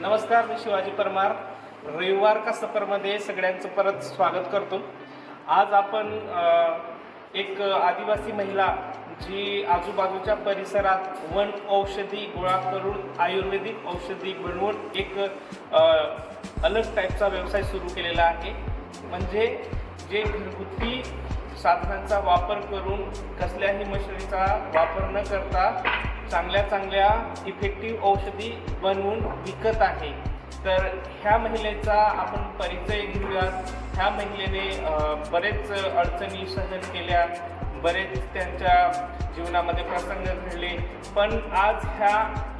नमस्कार मी शिवाजी परमार. रविवार का सफरमध्ये सगळ्यांचं परत स्वागत करतो. आज आपण एक आदिवासी महिला जी आजूबाजूच्या परिसरात वन औषधी गोळा करून आयुर्वेदिक औषधी बनवून एक अलग टाईपचा व्यवसाय सुरू केलेला आहे. म्हणजे जे घरगुती साधनांचा वापर करून कसल्याही मशिनरीचा वापर न करता चांगल्या चांगल्या इफेक्टिव्ह औषधी बनवून विकत आहे. तर ह्या महिलेचा आपण परिचय घेऊया ह्या महिलेने बरेच अडचणी सहन केल्या बरेच त्यांच्या जीवनामध्ये प्रसंग घडले पण आज ह्या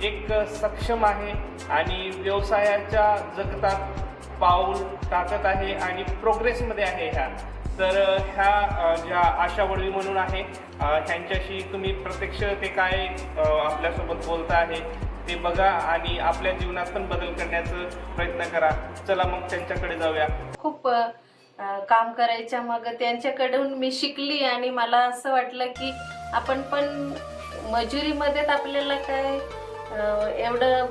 एक सक्षम आहे आणि व्यवसायाच्या जगतात पाऊल टाकत आहे आणि प्रोग्रेसमध्ये आहे ह्या. तर ह्या ज्या आशा वडवी म्हणून आहे ह्यांच्याशी तुम्ही प्रत्यक्ष ते काय आपल्यासोबत बोलता आहे ते बघा आणि आपल्या जीवनात पण बदल करण्याचा प्रयत्न करा. चला मग त्यांच्याकडे जाऊया. खूप काम करायच्या मग त्यांच्याकडून मी शिकली आणि मला असं वाटलं की आपण पण मजुरीमध्ये आपल्याला काय एवढं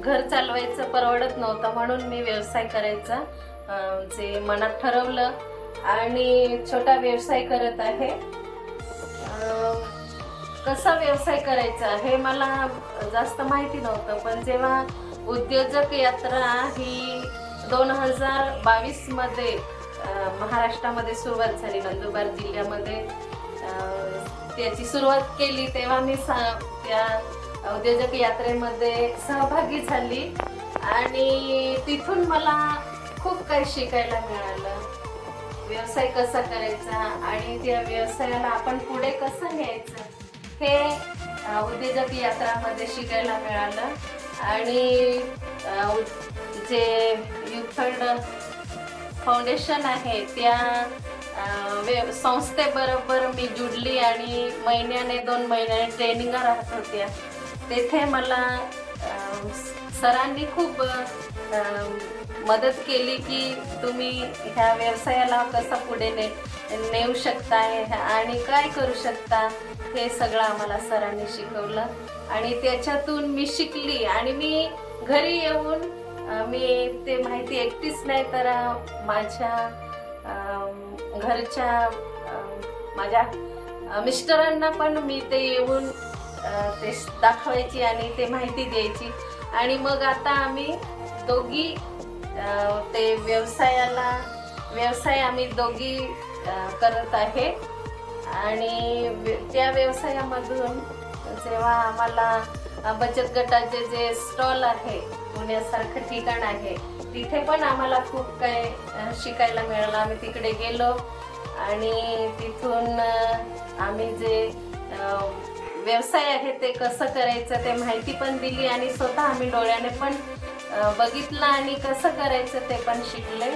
घर चालवायचं परवडत नव्हतं म्हणून मी व्यवसाय करायचा जे मनात ठरवलं. आणि छोटा व्यवसाय करत आहे. कसा व्यवसाय करायचा हे मला जास्त माहिती नव्हतं पण जेव्हा उद्योजक यात्रा ही दोन हजार बावीसमध्ये महाराष्ट्रामध्ये सुरुवात झाली नंदुरबार जिल्ह्यामध्ये त्याची सुरुवात केली तेव्हा मी सा- त्या उद्योजक यात्रेमध्ये सहभागी झाली. आणि तिथून मला खूप काही शिकायला मिळालं. व्यवसाय कसा करायचा आणि त्या व्यवसायाला आपण पुढे कसं न्यायचं हे उद्योजक यात्रामध्ये शिकायला मिळालं. आणि जे युथर्ड फाउंडेशन आहे त्या वे- संस्थेबरोबर मी जुडली आणि महिन्याने दोन महिन्याने ट्रेनिंग राहत होत्या. तेथे मला सरांनी खूप मदत केली की तुम्ही ह्या व्यवसायाला कसा पुढे ने नेऊ शकताय आणि काय करू शकता हे सगळं आम्हाला सरांनी शिकवलं. आणि त्याच्यातून मी शिकली आणि मी घरी येऊन मी ते माहिती एकटीच नाही तर माझ्या घरच्या माझ्या मिस्टरांना पण मी ते येऊन ते दाखवायची आणि ते माहिती द्यायची. आणि मग आता आम्ही दोघी ते व्यवसायाला व्यवसाय आम्ही दोघी करत आहे. आणि त्या व्यवसायामधून जेव्हा आम्हाला बचत गटाचे जे स्टॉल आहे पुण्यासारखं ठिकाण आहे तिथे पण आम्हाला खूप काही शिकायला मिळालं. आम्ही तिकडे गेलो आणि तिथून आम्ही जे व्यवसाय आहे ते कसं करायचं ते माहिती पण दिली आणि स्वतः आम्ही डोळ्याने पण बघितलं आणि कसं करायचं ते पण शिकले.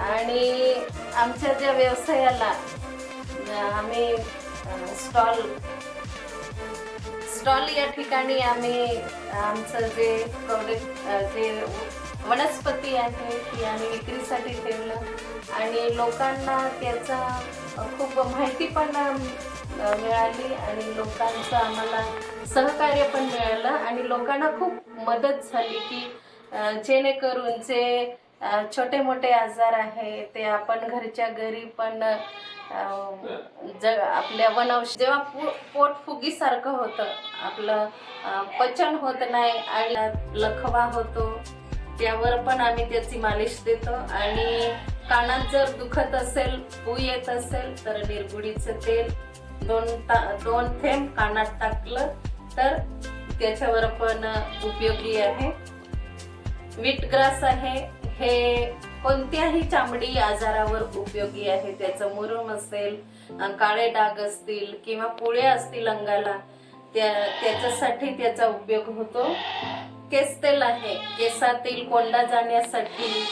आणि आमच्या ज्या व्यवसायाला आम्ही स्टॉल स्टॉल या ठिकाणी आम्ही आमचं जे प्रोडक्ट जे वनस्पती आहे ती आम्ही विक्रीसाठी ठेवलं. आणि लोकांना त्याचा खूप माहिती पण मिळाली आणि लोकांचं आम्हाला सहकार्य पण मिळालं. आणि लोकांना खूप मदत झाली की जेणेकरून जे छोटे मोठे आजार आहे ते आपण घरच्या घरी पण जग ज आपल्या वनौष जेव्हा पो पोटफुगीसारखं होतं आपलं पचन होत नाही आणि लखवा होतो त्यावर पण आम्ही त्याची मालिश देतो आणि कानात जर दुखत असेल पू येत असेल तर निरगुडीचं तेल दोन ता दोन थेंब कानात टाकलं तर त्याच्यावर पण उपयोगी आहे. विटग्रास आहे. हे कोणत्याही चामडी आजारावर उपयोगी आहे. त्याचं मुरुम असेल काळे डाग असतील किंवा पुळे असतील अंगाला त्या त्याच्यासाठी त्याचा उपयोग होतो. केस तेल आहे. केसातील कोंडा जाण्यासाठी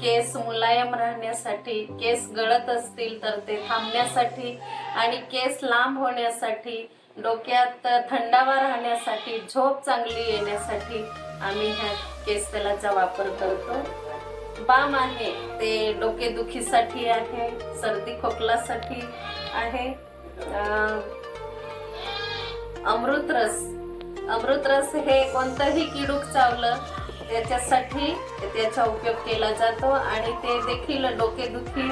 केस मुलायम राहण्यासाठी केस गळत असतील तर ते थांबण्यासाठी आणि केस लांब होण्यासाठी डोक्यात थंडावा राहण्यासाठी झोप चांगली येण्यासाठी आम्ही ह्या केस तेलाचा वापर करतो. बाम आहे ते डोकेदुखीसाठी आहे सर्दी खोकलासाठी आहे. अमृतरस. अमृतरस हे कोणतंही किडूक चावलं त्याच्यासाठी त्याचा उपयोग केला जातो आणि ते देखील डोकेदुखी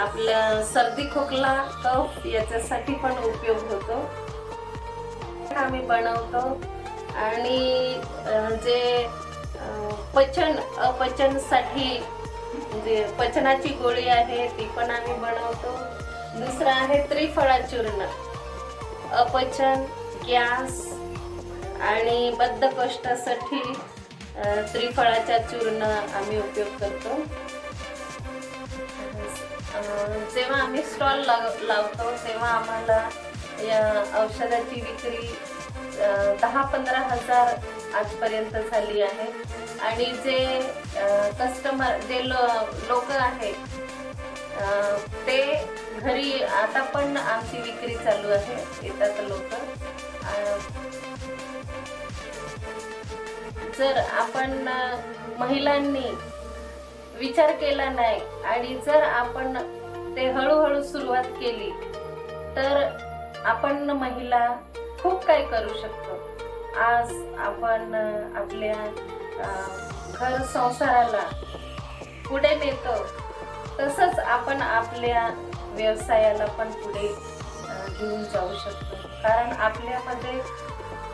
आपल्या सर्दी खोकला कफ याच्यासाठी पण उपयोग होतो. आम्ही बनवतो. आणि जे पचन अपचनसाठी जे पचनाची गोळी आहे ती पण आम्ही बनवतो. दुसरं आहे त्रिफळा चूर्ण अपचन गॅस आणि बद्धकोष्ठासाठी त्रिफळाचा चूर्ण आम्ही उपयोग करतो. जेव्हा आम्ही स्टॉल लाव लावतो तेव्हा आम्हाला या औषधाची विक्री दहा पंधरा हजार आजपर्यंत झाली आहे. आणि जे कस्टमर जे लो लोक आहेत ते घरी आता पण आमची विक्री चालू आहे येतात लोक. जर आपण महिलांनी विचार केला नाही आणि जर आपण ते हळूहळू सुरुवात केली तर आपण महिला खूप काही करू शकतो. आज आपण आपल्या घर संसाराला पुढे नेतो तसंच आपण आपल्या व्यवसायाला पण पुढे घेऊन जाऊ शकतो. कारण आपल्यामध्ये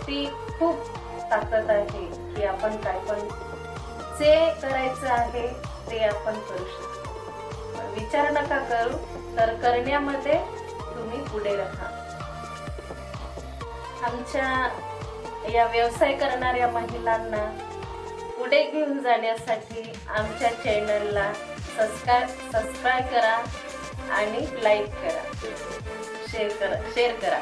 ती खूप ताकद आहे की आपण काय पण जे करायचं आहे ते आपण करू शकतो. विचार नका करू तर करण्यामध्ये तुम्ही पुढे राहा. आमच्या या व्यवसाय करणाऱ्या महिलांना पुढे घेऊन जाण्यासाठी आमच्या चॅनलला सबस्क्राईब सबस्क्राईब करा आणि लाईक करा. शेअर करा शेअर करा.